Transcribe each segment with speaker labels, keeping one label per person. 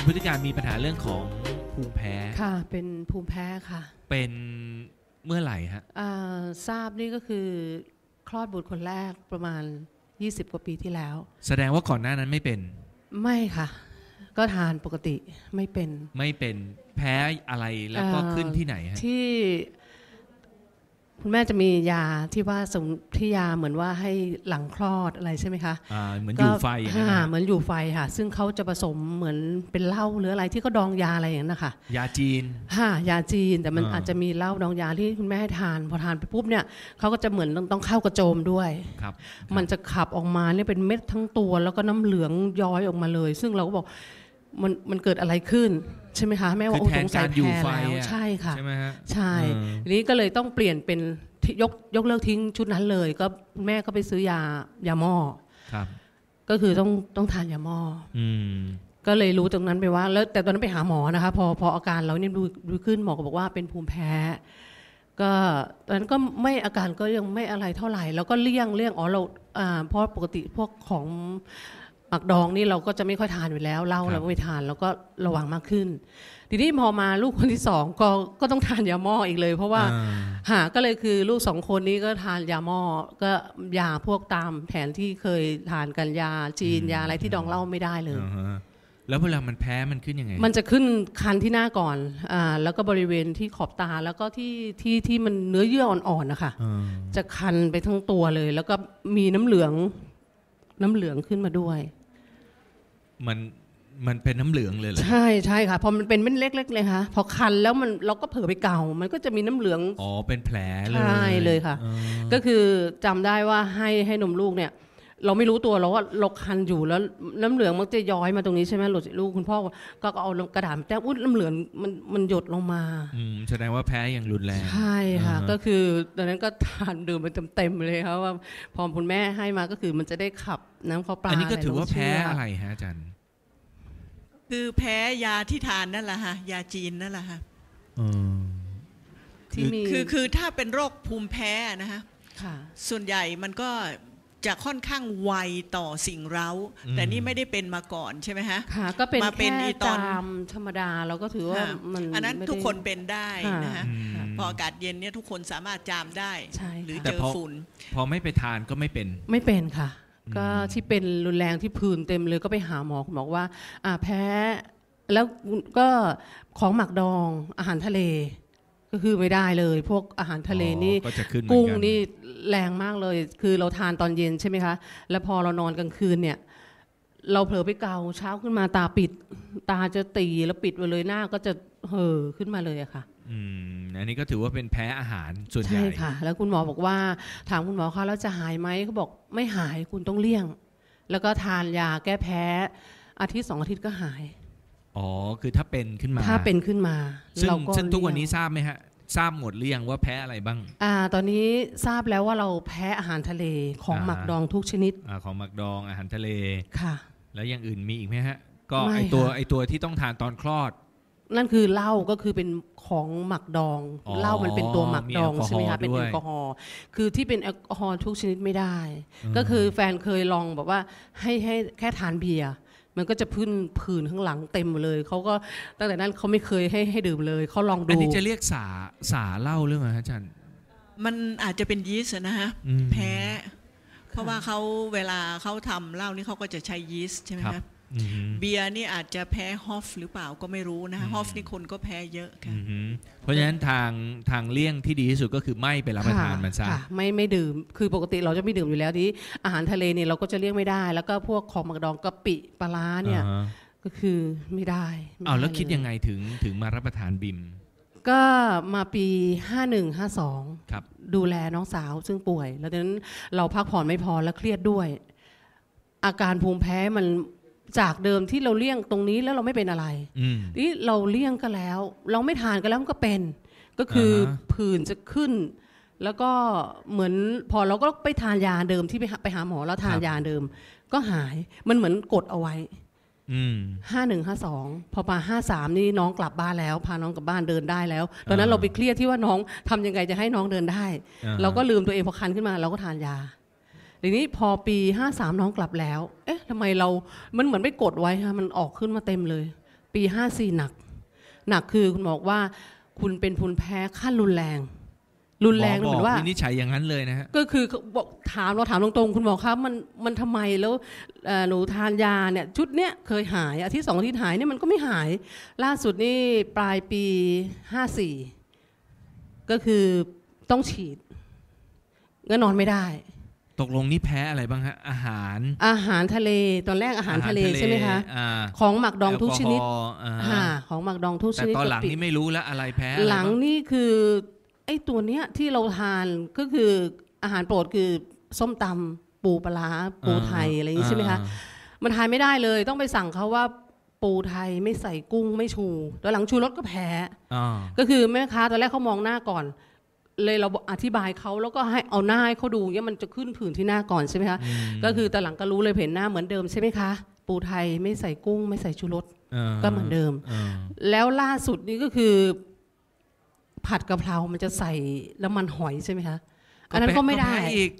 Speaker 1: คุณพุทธิการมีปัญหาเรื่องของภูมิแพ้
Speaker 2: ค่ะ เป็นภูมิแพ้ค่ะ
Speaker 1: เป็นเมื่อไหร่ฮะ
Speaker 2: อ่าทราบนี่ก็คือคลอดบุตรคนแรกประมาณ 20 กว่าปีที่แล้ว
Speaker 1: แสดงว่าก่อนหน้านั้นไม่เป็น
Speaker 2: ไม่ค่ะ ก็ทานปกติไม่เป็น
Speaker 1: ไม่เป็นแพ้อะไรแล้วก็
Speaker 2: เอ่อ
Speaker 1: ขึ้นที่ไหนฮะ
Speaker 2: ที่ คุณแม่จะมียาที่ว่าสมที่ยาเหมือนว่าให้หลังคลอดอะไรใช่ไหมคะ
Speaker 1: อ่าเหมือนอยู่ไฟอย่างนั้น
Speaker 2: ค่ะ
Speaker 1: นะ
Speaker 2: เหมือนอยู่ไฟค่ะ ซึ่งเขาจะผสมเหมือนเป็นเหล้าหรืออะไรที่เขาดองยาอะไรอย่างนั้นนะคะ
Speaker 1: ยาจีน
Speaker 2: ค่ะยาจีนแต่มัน
Speaker 1: อ่า
Speaker 2: อาจจะมีเหล้าดองยาที่คุณแม่ให้ทาน พอทานไปปุ๊บเนี่ยเขาก็จะเหมือนต้องต้องเข้ากระโจมด้วย
Speaker 1: ครับ
Speaker 2: มันจะขับออกมาเนี่ยเป็นเม็ดทั้งตัว แล้วก็น้ำเหลืองย้อยออกมาเลย ซึ่งเราก็บอก มันมันเกิดอะไรขึ้นใช่ไหมคะแม่ว่า
Speaker 1: คือ
Speaker 2: โอ้
Speaker 1: แท
Speaker 2: ส
Speaker 1: น
Speaker 2: งสัย
Speaker 1: การอยู่
Speaker 2: แพ้
Speaker 1: ไฟ
Speaker 2: แล้ว
Speaker 1: อะ
Speaker 2: ใช่ค่ะ
Speaker 1: ใช่ไหมฮะ
Speaker 2: ใช่
Speaker 1: เออ
Speaker 2: ทีนี้ก็เลยต้องเปลี่ยนเป็นที่ยกยกเลิกทิ้งชุดนั้นเลย ก็แม่ก็ไปซื้อยายาหม้อ
Speaker 1: ครับ
Speaker 2: ก็คือต้องต้องทานยาหม้อ
Speaker 1: อืม
Speaker 2: ก็เลยรู้ตรงนั้นไปว่า แล้วแต่ตอนนั้นไปหาหมอนะคะ พอพออาการเราเนี่ยดูดูขึ้นหมอก็บอกว่าเป็นภูมิแพ้ ก็ตอนนั้นก็ไม่อาการก็ยังไม่อะไรเท่าไหร่ แล้วก็เลี่ยงเลี่ยงอ๋อเราอ่าเพราะปกติพวกของ หมักดองนี่เราก็จะไม่ค่อยทานอยู่แล้วเหล้า
Speaker 1: ครับ
Speaker 2: เราก็ไม่ทานแล้วก็ระวังมากขึ้น ทีนี้พอมาลูกคนที่สองก็ก็ต้องทานยาหม้ออีกเลย เพราะว่า
Speaker 1: อ่
Speaker 2: หาก็เลยคือลูกสองคนนี้ก็ทานยาหม้อก็ยาพวกตามแผนที่เคยทานกันยาจีนยาอะไรที่ดองเหล้าไม่ได้เลย
Speaker 1: อ่าฮะแล้วเวลามันแพ้มันขึ้นยังไง
Speaker 2: มันจะขึ้นคันที่หน้าก่อน อ่า แล้วก็บริเวณที่ขอบตา แล้วก็ที่ที่ที่มันเนื้อเยื่ออ่อนๆนะคะ
Speaker 1: อ่า
Speaker 2: จะคันไปทั้งตัวเลย แล้วก็มีน้ำเหลือง น้ำเหลืองขึ้นมาด้วย
Speaker 1: มันมันเป็นน้ำเหลืองเลยเหรอ
Speaker 2: ใช่ใช่ค่ะพอมันเป็นเม็ดเล็ก ๆ เลยค่ะพอคันแล้วมันเราก็เผลอไปเกามันก็จะมีน้ำเหลือง
Speaker 1: อ๋อเป็นแผลเลย
Speaker 2: ใช่เลยค่ะ
Speaker 1: อ่า
Speaker 2: ก็คือจำได้ว่าให้ให้นมลูกเนี่ย เราไม่รู้ตัวเราว่าเราคันอยู่แล้วน้ำเหลืองมันจะย้อยมาตรงนี้ใช่ไหมหลุดลูกคุณพ่อก็เอากระดาษมาแต้มอุ้ยน้ำเหลืองมันมันหยดลงมา
Speaker 1: อืมแสดงว่าแพ้อย่างรุนแรง
Speaker 2: ใช่ค่ะ
Speaker 1: อ่าฮะ
Speaker 2: ก็คือตอนนั้นก็ทานดื่มไปเต็มๆเลยครับว่าพอคุณแม่ให้มาก็คือมันจะได้ขับน้ำเข้าปลา
Speaker 1: อันนี้ก็ถือว่าะ
Speaker 2: ไร
Speaker 1: แพ้
Speaker 2: ลงเชื่
Speaker 1: อะไรฮะอาจารย์
Speaker 3: คือแพ้ยาที่ทานนั่นแหละฮะยาจีนนั่นแหละฮะ
Speaker 1: อืม
Speaker 2: ที่มี
Speaker 3: คือคือถ้าเป็นโรคภูมิแพ้นะฮะ
Speaker 2: ค่ะ
Speaker 3: ส่วนใหญ่มันก็ จะค่อนข้างไวต่อสิ่งเร้า แต่นี่ไม่ได้เป็นมาก่อนใช่ไหมฮะ
Speaker 2: ค่ะก็เป็น
Speaker 3: มาเป็น
Speaker 2: แค่
Speaker 3: อีตอน
Speaker 2: จามธรรมดาเราก็ถือว่า
Speaker 3: ค่ะ
Speaker 2: มัน
Speaker 3: อันนั้น
Speaker 2: ไม่ได้
Speaker 3: ทุกคนเป็นได้นะฮะ
Speaker 1: อืม
Speaker 3: พออากาศเย็นเนี่ยทุกคนสามารถจามได้
Speaker 2: ใช่
Speaker 3: หรือ
Speaker 2: ค่ะ
Speaker 3: เจอฝุ่น
Speaker 1: พอไม่ไปทานก็ไม่เป็น
Speaker 2: ไม่เป็นค่ะ
Speaker 1: อืม
Speaker 2: ก็ที่เป็นรุนแรงที่ผื่นเต็มเลยก็ไปหาหมอคุณบอกว่าอ่าแพ้แล้วก็ของหมักดองอาหารทะเล ก็คือไม่ได้เลย พวกอาหารทะเลนี่
Speaker 1: อ๋อก็จะขึ้นเหมือน
Speaker 2: กุ้ง
Speaker 1: กัน
Speaker 2: นี่แรงมากเลย คือเราทานตอนเย็นใช่ไหมคะ แล้วพอเรานอนกลางคืนเนี่ย เราเผลอไปเกาเช้าขึ้นมาตาปิด ตาจะตีแล้วปิดไปเลยหน้าก็จะเห่อขึ้นมาเลยอะค่ะ
Speaker 1: อืมอันนี้ก็ถือว่าเป็นแพ้อาหารส่วนใหญ่
Speaker 2: ใช่ค่ะ แล้วคุณหมอบอกว่า ถามคุณหมอคะแล้วจะหายไหมเขาบอกไม่หายคุณต้องเลี่ยง แล้วก็ทานยาแก้แพ้ อาทิตย์สองอาทิตย์ก็หาย
Speaker 1: อ๋อ คือถ้าเป็นขึ้นมา
Speaker 2: ถ้าเป็นขึ้นมา
Speaker 1: ซึ่ง
Speaker 2: เราก็
Speaker 1: ซึ่งทุกวันนี้
Speaker 2: เลี่ยง
Speaker 1: ทราบไหมฮะ ทราบหมดหรือยังว่าแพ้อะไรบ้าง
Speaker 2: อ่า ตอนนี้ทราบแล้วว่าเราแพ้อาหารทะเลของ
Speaker 1: อ่า
Speaker 2: หมักดองทุกชนิด
Speaker 1: อาของหมักดองอาหารทะเล
Speaker 2: ค่ะ
Speaker 1: แล้วอย่างอื่นมีอีกไหมฮะ ก็
Speaker 2: ไม่
Speaker 1: ไอตัว
Speaker 2: ค่ะ
Speaker 1: ไอตัวที่ต้องทานตอนคลอด
Speaker 2: นั่นคือเหล้าก็คือเป็นของหมักดอง
Speaker 1: อ๋อ
Speaker 2: เหล้ามันเป็นตัวหมักดอง
Speaker 1: มีแอลกอฮอล์
Speaker 2: ใช่ไหมคะเป็น
Speaker 1: ด้วย
Speaker 2: แอลกอฮอล์คือที่เป็นแอลกอฮอล์ทุกชนิดไม่ได้
Speaker 1: ม
Speaker 2: ก็คือแฟนเคยลองแบบว่าให้ให้แค่ทานเบียร์ มันก็จะพื้นผื่นข้างหลังเต็มหมดเลยเขาก็ตั้งแต่นั้นเขาไม่เคยให้ให้ดื่มเลยเขาลอง
Speaker 1: อัน
Speaker 2: ดู
Speaker 1: นี้จะเรียกสาสาเหล้าเรื่องอะไรฮะอาจารย์
Speaker 3: มันอาจจะเป็นยีสต์นะฮะ
Speaker 1: อืม
Speaker 3: แพ้ เพราะว่าเขาเวลาเขาทำเหล้านี่เขาก็จะใช้ยีสต์ใช่ไหม
Speaker 1: ครั
Speaker 3: ครับ
Speaker 1: บอืม
Speaker 3: เบียร์นี่อาจจะแพ้ฮอฟหรือเปล่าก็ไม่รู้นะ
Speaker 1: อื
Speaker 3: ฮะ
Speaker 1: ม
Speaker 3: ฮอฟนี่คนก็แพ้เยอะค่ะ
Speaker 1: อืมเพราะฉะนั้นทางทางเลี่ยงที่ดีที่สุดก็คือไม่ไปรับประทานมันซะ
Speaker 2: ค่ะไม่ไม่ดื่ม คือปกติเราจะไม่ดื่มอยู่แล้วที่อาหารทะเลเนี่ยเราก็จะเลี่ยงไม่ได้ แล้วก็พวกของหมักดองกะปิปลาร้าเนี่ย
Speaker 1: อ่าฮะ
Speaker 2: ก็คือไม่ได้ไม่
Speaker 1: เอาวแล้ว
Speaker 2: ได้
Speaker 1: คิด
Speaker 2: เยั
Speaker 1: งไงถึงถึงมารับประทานบิม
Speaker 2: ก็มาปี 51 52
Speaker 1: ครับ
Speaker 2: ดูแลน้องสาวซึ่งป่วย แล้วดังนั้นเราพักผ่อนไม่พอและเครียดด้วย อาการภูมิแพ้มัน จากเดิมที่เราเลี่ยงตรงนี้แล้วเราไม่เป็นอะไร
Speaker 1: อืม
Speaker 2: นี่เราเลี่ยงก็แล้ว เราไม่ทานกันแล้วมันก็เป็น ก็คืออา
Speaker 1: ฮะ
Speaker 2: ผื่นจะขึ้น แล้วก็เหมือนพอเราก็ไปทานยาเดิมที่ไปหาไปหาหมอแล้วทานยาเดิม ก็หายมันเหมือนกดเอาไว้
Speaker 1: อืม
Speaker 2: ห้าหนึ่งห้าสองพอมาห้าสามนี่น้องกลับบ้านแล้ว พาน้องกลับบ้านเดินได้แล้ว ตอนนั้น
Speaker 1: อ่า
Speaker 2: เราไปเครียดที่ว่าน้องทำยังไงจะให้น้องเดินได้
Speaker 1: อ่ฮะ
Speaker 2: เราก็ลืมตัวเองพอคันขึ้นมาเราก็ทานยา ทีนี้พอปี 53 น้องกลับแล้ว เอ๊ะทำไมเรา มันเหมือนไม่กดไว้ค่ะมันออกขึ้นมาเต็มเลย ปีห้าสี่หนัก หนักคือคุณหมอบอกว่าคุณเป็นภูมิแพ้ขั้นรุนแรง รุนแรง
Speaker 1: หม
Speaker 2: เห
Speaker 1: อ
Speaker 2: มื
Speaker 1: บ
Speaker 2: อน
Speaker 1: อก
Speaker 2: ว่า
Speaker 1: วินิจฉัยอย่างนั้นเลยนะฮะ
Speaker 2: ก็คือบอกถามเราถามตรงๆ คุณหมอครับมันมันทำไมแล้วเอ่อหนูทานยาเนี่ยชุดเนี้ยเคยหายอาทิตย์สองอาทิตย์หายเนี่ยมันก็ไม่หาย ล่าสุดนี่ปลายปีห้าสี่ก็คือต้องฉีดก็นอนไม่ได้
Speaker 1: ตกลงนี่แพ้อะไรบ้างฮะอาหาร
Speaker 2: อาหารทะเลตอนแรกอาหารทะเลใช่ไหมคะ
Speaker 1: อ่า
Speaker 2: ของหมักดองทุกชนิด
Speaker 1: แอลกอฮอล์อ่า
Speaker 2: ค่ะของหมักดองทุกช
Speaker 1: แต่
Speaker 2: นิด
Speaker 1: ตอนหลัง
Speaker 2: กะปิ
Speaker 1: นี่ไม่รู้แล้วอะไรแพ้อะไร
Speaker 2: หลัง
Speaker 1: บ้า
Speaker 2: นี่คือไอ้ตัวเนี้ยที่เราทานก็คืออาหารโปรดคือส้มตำปูปลาร้าปูไทยอะไรอย่างนี้ใช่ไหมคะมันทานไม่ได้เลยต้องไปสั่งเขาว่าปูไทยไม่ใส่กุ้งไม่ชูตอนหลังชูรสก็แพ้
Speaker 1: อ่า
Speaker 2: ก็คือแม่ค้าตอนแรกเขามองหน้าก่อน เลยเราอธิบายเขาแล้วก็ให้เอาหน้าให้เขาดูเนี่ยมันจะขึ้นผื่นที่หน้าก่อนใช่ไหมคะ
Speaker 1: ม
Speaker 2: ก็คือตอนหลังก็รู้เลยเห็นหน้าเหมือนเดิมใช่ไหมคะ ปูไทยไม่ใส่กุ้ง ไม่ใส่ชูรสาก็เหมือนเดิม
Speaker 1: อ่า
Speaker 2: แล้วล่าสุดนี้ก็คือ ผัดกะเพรา มันจะใส่น้ำมันหอยใช่ไหมคะอันนั้นก็ไม่ได้
Speaker 1: แพ้อีก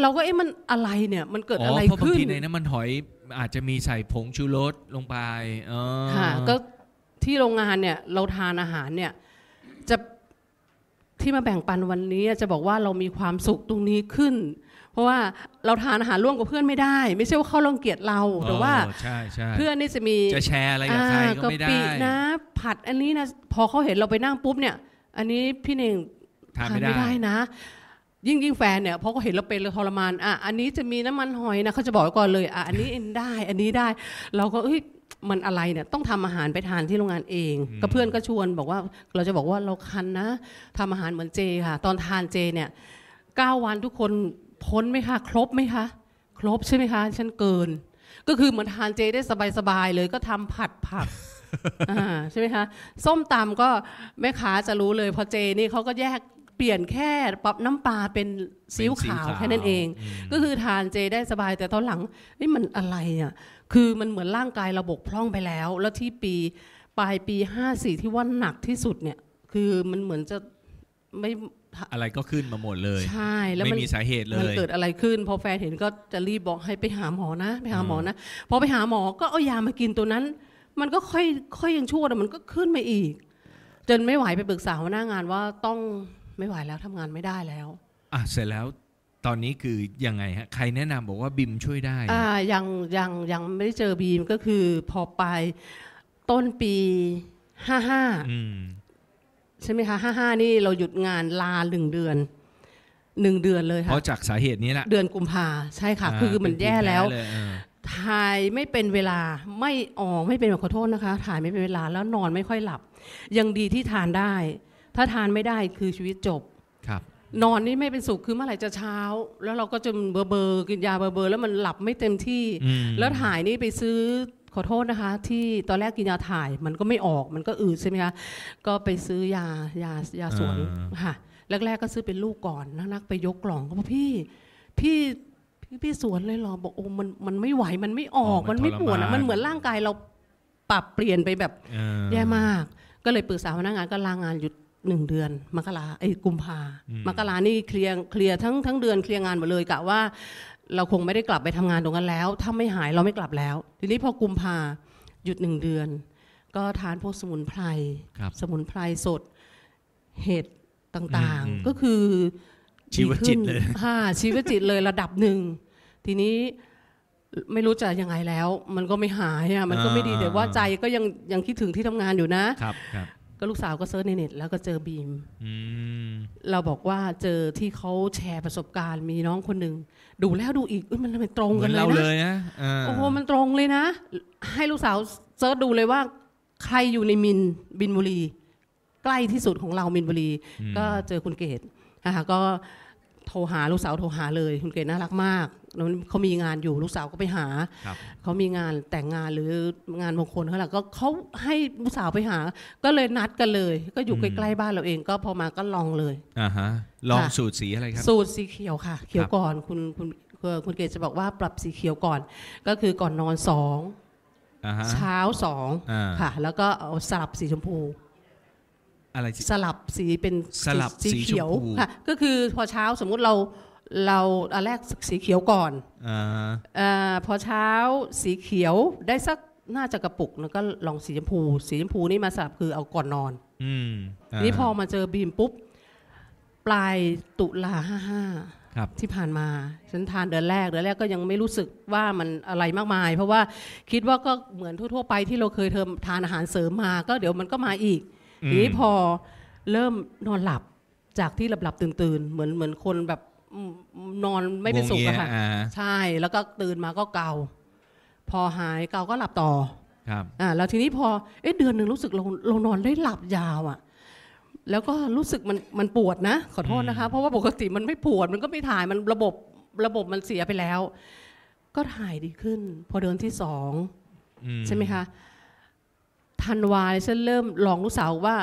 Speaker 2: เราก็เอ๊ะมันอะไรเนี่ย มันเกิดอะไร
Speaker 1: เพราะบาง
Speaker 2: ขึ้น
Speaker 1: ทีในน้ำมันหอยอาจจะมีใส่ผงชูรสลงไปอ๋อ
Speaker 2: ค่ะก็ที่โรงงานเนี่ย เราทานอาหารเนี่ย จะ ที่มาแบ่งปันวันนี้จะบอกว่าเรามีความสุขตรงนี้ขึ้น เพราะว่าเราทานอาหารร่วมกับเพื่อนไม่ได้ ไม่ใช่ว่าเขารังเกียจเราแต่ว่า
Speaker 1: อ๋อใช่ใช่
Speaker 2: เพื่อนนี่จะมี
Speaker 1: จะแชร์อะไรกับใครก็ไม่ได้
Speaker 2: กะปินะ ผัดอันนี้นะพอเขาเห็นเราไปนั่งปุ๊บเนี่ย อันนี้พี่เน่ง
Speaker 1: ทานไม่ได้
Speaker 2: นะ ยิ่งยิ่งแฟนเนี่ยพอเขาเห็นเราเป็นเราทรมานอะอันนี้จะมีน้ำมันหอยนะเขาจะบอกไว้ก่อนเลยอะอันนี้เอ็นได้ อันนี้ได้ เราก็เอ้ย มันอะไรเนี่ยต้องทำอาหารไปทานที่โรงงานเอง
Speaker 1: อืม
Speaker 2: ก็เพื่อนก็ชวนบอกว่าเราจะบอกว่าเราคันนะทำอาหารเหมือนเจค่ะ ตอนทานเจเนี่ยเก้าวันทุกคนพ้นไหมคะ ครบไหมคะ ครบใช่ไหมคะฉันเกิน ก็คือเหมือนทานเจได้สบายๆเลยก็ทำผัดผักอ่าใช่ไหมคะส้มตำก็แม่ค้าจะรู้เลยพอเจนี่เขาก็แยกเปลี่ยนแค่ปรับน้ำปลาเป็นซีอิ๊วขาวแค่นั้นเอง
Speaker 1: ม
Speaker 2: ก็คือทานเจได้สบายแต่ตอนหลังนี่มันอะไรอะ คือมันเหมือนร่างกายเราบกพร่องไปแล้ว แล้วที่ปีปลายปี 54 ที่ว่าหนักที่สุดเนี่ย คือมันเหมือนจะไม่
Speaker 1: อะไรก็ขึ้นมาหมดเลย
Speaker 2: ใช่แล้ว
Speaker 1: ไม่
Speaker 2: มัน
Speaker 1: มีสาเหตุเล
Speaker 2: มัน
Speaker 1: ย
Speaker 2: เกิดอะไรขึ้น พอแฟนเห็นก็จะรีบบอกให้ไปหาหมอนะ ไปหาหมอนะพอไปหาหมอก็เอายามากินตัวนั้น มันก็ค่อยค่อยยังชั่วแต่มันก็ขึ้นมาอีก จนไม่ไหวไปปรึกษาหัวหน้างานว่าต้องไม่ไหวแล้วทำงานไม่ได้แล้ว
Speaker 1: อะเสร็จแล้ว ตอนนี้คือยังไงฮะใครแนะนำบอกว่าบิมช่วยได้
Speaker 2: อ่ายังยังยังไม่ได้เจอบีมก็คือพอไปต้นปีห้าห้า
Speaker 1: อืม
Speaker 2: ใช่ไหมคะห้าห้านี่เราหยุดงานลาหนึ่งเดือนหนึ่งเดือนเลย
Speaker 1: เพ
Speaker 2: ค่ะ
Speaker 1: ราะจากสาเหตุนี้แหละ
Speaker 2: เดือนกุมภาใช่ค่ะาคือมัน
Speaker 1: เป็
Speaker 2: แย่แล้ว
Speaker 1: ภูมิพ้เยเออ
Speaker 2: ถ่ายไม่เป็นเวลาไม่ออกไม่เป็นขอโทษนะคะ ถ่ายไม่เป็นเวลาแล้วนอนไม่ค่อยหลับ ยังดีที่ทานได้ ถ้าทานไม่ได้คือชีวิตจบ
Speaker 1: ครับ
Speaker 2: นอนนี่ไม่เป็นสุขคือเมื่อไหร่จะเช้า แล้วเราก็จะเบอร์เบอร์กินยาเบอร์เบอร์แล้วมันหลับไม่เต็มที่
Speaker 1: อืม
Speaker 2: แล้วถ่ายนี่ไปซื้อขอโทษนะคะ ที่ตอนแรกกินยาถ่ายมันก็ไม่ออกมันก็อืดใช่ไหมคะก็ไปซื้อยายายาสวนค่ะแรกๆก็ซื้อเป็นลูกก่อนนักๆไปยกกล่องเขาบอกพี่พี่พี่พี่สวนเลยเหรอบอกโอ้มันมันไม่ไหวมันไม่ออกมันไม่ปวดอะมันเหมือนร่างกายเราปรับเปลี่ยนไปแบบ
Speaker 1: เออ
Speaker 2: แย่มาก ก็เลยปรึกษาพนักงานก็ลางานหยุด หนึ่งเดือนมกราไอ้ยกุมภา
Speaker 1: อืม
Speaker 2: มกรานี่เคลียร์เคลียร์ทั้งทั้งเดือนเคลียร์งานหมดเลยกะว่า เราคงไม่ได้กลับไปทำงานตรงนั้นแล้ว ถ้าไม่หายเราไม่กลับแล้ว ทีนี้พอกุมภาหยุดหนึ่งเดือน ก็ทานพวกสมุนไพร
Speaker 1: ครับ
Speaker 2: สมุนไพรสดเห็ดต่าง
Speaker 1: อืม
Speaker 2: ๆก็คือ
Speaker 1: ชีวจิตเลย
Speaker 2: ดีขึ้นค่ะชีวจิตเลยระดับหนึ่ง ทีนี้ไม่รู้จะยังไงแล้ว มันก็ไม่หายอะมันก็ไม่ดี
Speaker 1: อ่า
Speaker 2: แต่ว่าใจก็ยังยังคิดถึงที่ทำงานอยู่นะ
Speaker 1: ครับครับ
Speaker 2: ก็ลูกสาวก็เซิร์ชในเน็ตแล้วก็เจอบีม
Speaker 1: อืม
Speaker 2: เราบอกว่าเจอที่เขาแชร์ประสบการณ์ มีน้องคนหนึ่งดูแล้วดูอีกเอ้ยมันทำไมตรง
Speaker 1: เหมื
Speaker 2: กั
Speaker 1: อนน
Speaker 2: เลย
Speaker 1: เรา
Speaker 2: นะ
Speaker 1: เลยนะา
Speaker 2: โอ้โหมันตรงเลยนะ ให้ลูกสาวเซิร์ชดูเลยว่า ใครอยู่ในมินบินบุรี ใกล้ที่สุดของเรามินบุรี
Speaker 1: อืม
Speaker 2: ก็เจอคุณเกดนะคะก็ โทรหาลูกสาวโทรหาเลย คุณเกดน่ารักมากแล้วเขามีงานอยู่ลูกสาวก็ไปหา
Speaker 1: ครับ
Speaker 2: เขามีงานแต่งงานหรืองานมงคลเขาแหละก็เขาให้ลูกสาวไปหา ก็เลยนัดกันเลย ก็อยู่ใกล้ๆบ้านเราเองก็พอมาก็ลองเลย
Speaker 1: อ่าฮะลอง
Speaker 2: ค่ะ
Speaker 1: สูตรสีอะไรครับ
Speaker 2: สูตรสีเขียวค่ะ เขียว
Speaker 1: ครับ
Speaker 2: ก่อนคุณคุณคุณคุณเกดจะบอกว่าปรับสีเขียวก่อน ก็คือก่อนนอนสอง
Speaker 1: อ่าฮะ
Speaker 2: เช้าสอง
Speaker 1: อ่า
Speaker 2: ค่ะ แล้วก็เอาสลับสีชมพู
Speaker 1: อะไรสิ
Speaker 2: สลับสีเป็น
Speaker 1: สลับสี
Speaker 2: เขียว
Speaker 1: ชมพู
Speaker 2: ค่ะก็คือพอเช้าสมมุติเราเราอันแรกสีเขียวก่อน
Speaker 1: อ่า
Speaker 2: อาพอเช้าสีเขียวได้สักน่าจะกระปุกแล้วก็ลองสีชมพู สีชมพูนี่มาสลับคือเอาก่อนนอน
Speaker 1: อืมา
Speaker 2: นี่พอมาเจอบีมปุ๊บ ปลายตุลาห้าห้า
Speaker 1: ครับ
Speaker 2: ที่ผ่านมาฉันทานเดือนแรกเดือนแรกก็ยังไม่รู้สึกว่ามันอะไรมากมาย เพราะว่าคิดว่าก็เหมือนทั่วๆไปที่เราเคยเทอมทานอาหารเสริมมา ก็เดี๋ยวมันก็มาอีก
Speaker 1: อืม
Speaker 2: ทีนี้พอเริ่มนอนหลับจากที่หลับหลับๆตื่นตื่นๆเหมือนเหมือนคนแบบอืมนอนไม่เป็นสุขอะค่ะ
Speaker 1: วงเงี้ยอ่า
Speaker 2: ใช่แล้วก็ตื่นมาก็เกา พอหายเกาก็หลับต่อ
Speaker 1: ครับ
Speaker 2: อ่าแล้วทีนี้พอเอ๊ะเดือนหนึ่งรู้สึกเราเรานอนได้หลับยาวอะ่ะ แล้วก็รู้สึกมันมันปวดนะ ขอโทษนะคะ เพราะว่าปกติมันไม่ปวดมันก็ไม่ถ่ายมันระบบระบบมันเสียไปแล้ว ก็ถ่ายดีขึ้น พอเดือนที่สอง
Speaker 1: อื
Speaker 2: ใช่ไหมคะ ธันวาฉันเริ่มลองลูกสาวว่า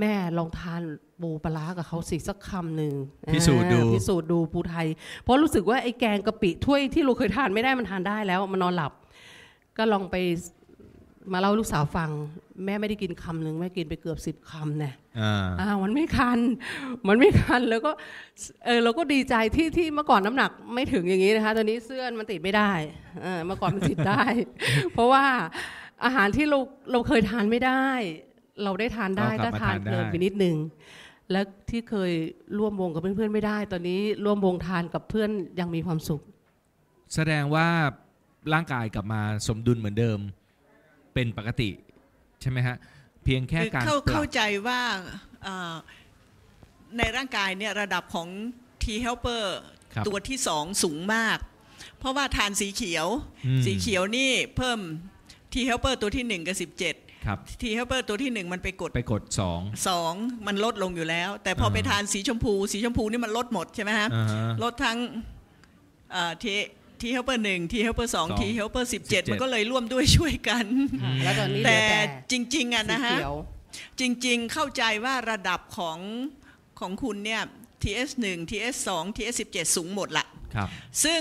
Speaker 2: แม่ลองทานปูปลาร้ากับเขาสิสักคำหนึ่ง
Speaker 1: พิสูจน์ดู
Speaker 2: อ่าพิสูจน์ดูปูไทย เพราะรู้สึกว่าไอ้แกงกะปิถ้วยที่เราเคยทานไม่ได้มันทานได้แล้ว มันนอนหลับ ก็ลองไปมาเล่าให้ลูกสาวฟัง แม่ไม่ได้กินคำหนึ่งแม่กินไปเกือบสิบคำเนี่ย
Speaker 1: อ่า
Speaker 2: อ้าวมันไม่คัน มันไม่คันแล้วก็เออเราก็ดีใจที่ที่เมื่อก่อนน้ำหนักไม่ถึงอย่างนี้นะคะ ตอนนี้เสื้อมันติดไม่ได้เออเมื่อก่อนมันติดได้ เพราะว่า อาหารที่เราเราเคยทานไม่ได้ เราได้ทานได้
Speaker 1: เอากลั
Speaker 2: ก็
Speaker 1: บมา
Speaker 2: ทาน
Speaker 1: ทานได้
Speaker 2: เกินไปนิดนึงและที่เคยร่วมวงกับเพื่อนๆไม่ได้ ตอนนี้ร่วมวงทานกับเพื่อนยังมีความสุข
Speaker 1: แสดงว่าร่างกายกลับมาสมดุลเหมือนเดิมเป็นปกติ ใช่ไหมฮะ เพียงแค่
Speaker 3: คือ
Speaker 1: การ
Speaker 3: เข้า
Speaker 1: ปรับ
Speaker 3: เข้าใจว่าเอ่อในร่างกายเนี่ยระดับของ T helper
Speaker 1: ครับ
Speaker 3: ตัวที่สองสูงมาก เพราะว่าทานสีเขียว
Speaker 1: อืม
Speaker 3: สีเขียวนี่เพิ่ม T helper ตัวที่หนึ่งกับสิบเจ็ด
Speaker 1: ครับ
Speaker 3: T helper ตัวที่หนึ่งมันไปกด
Speaker 1: ไปกดสอง
Speaker 3: สองมันลดลงอยู่แล้ว แต่พอ
Speaker 1: อ่า
Speaker 3: ไปทานสีชมพู สีชมพูนี่มันลดหมดใช่ไหมฮะ
Speaker 1: อ่าฮะ
Speaker 3: ลดทั้งทีทีเฮลเปอร์หนึ่งทีเฮลเปอร์สอง
Speaker 1: สอง
Speaker 3: ทีเฮลเปอร์สิบเจ็ด
Speaker 1: 17
Speaker 3: มันก็เลยร่วมด้วยช่วยกัน
Speaker 1: อืม
Speaker 2: แล้วตอนนี้เหลื
Speaker 3: แต่
Speaker 2: อแต่
Speaker 3: จริง ๆอะนะ
Speaker 2: สี
Speaker 3: ฮะ
Speaker 2: เขียว
Speaker 3: จริง ๆ เข้าใจว่าระดับของของคุณเนี่ย TS1 TS2 TS17 สูงหมดละ
Speaker 1: ครับ
Speaker 3: ซึ่ง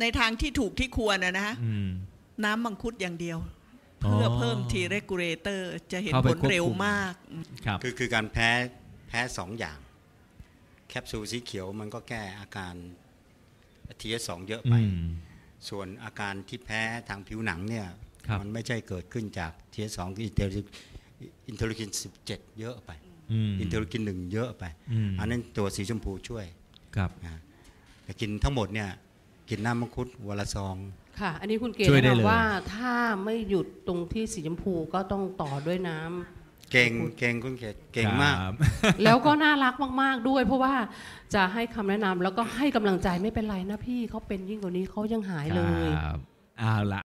Speaker 3: ในทางที่ถูกที่ควรนะนะฮะ
Speaker 1: อืม
Speaker 3: น้ำมังคุดอย่างเดียว เพื่อเพิ่ม T regulator จะเห็น
Speaker 1: เข้าไป
Speaker 3: ผลเร็ว
Speaker 1: ควบคุม
Speaker 3: มาก
Speaker 1: ครับ
Speaker 4: คือคือการแพ้แพ้สองอย่าง แคปซูลสีเขียวมันก็แก้อาการทีเอสองเยอะไป
Speaker 1: อืม
Speaker 4: ส่วนอาการที่แพ้ทางผิวหนังเนี่ย
Speaker 1: ครับ
Speaker 4: มันไม่ใช่เกิดขึ้นจากทีเอสองคืออินเทอร์อินเทอร์คินสิบเจ็ดเยอะไป
Speaker 1: อืม
Speaker 4: อินเทอร์คินหนึ่งเยอะไป
Speaker 1: อืม
Speaker 4: อันนั้นตัวสีชมพูช่วย
Speaker 1: ครับ
Speaker 4: นะแต่กินทั้งหมดเนี่ย กินน้ำมังคุดวันละซอง
Speaker 2: ค่ะ อันนี้คุณเกศ
Speaker 1: ช่วยได้
Speaker 2: แนะ
Speaker 1: เลย
Speaker 2: นำว่าถ้าไม่หยุดตรงที่สีชมพูก็ต้องต่อด้วยน้ำ
Speaker 4: เก่งเก่งคุณเกศเก่งมาก
Speaker 1: ครับ
Speaker 2: แล้วก็น่ารักมาก ๆ ด้วย เพราะว่าจะให้คำแนะนำแล้วก็ให้กำลังใจไม่เป็นไรนะพี่เขาเป็นยิ่งกว่านี้เขายังหายเลย
Speaker 1: ครับเอาละ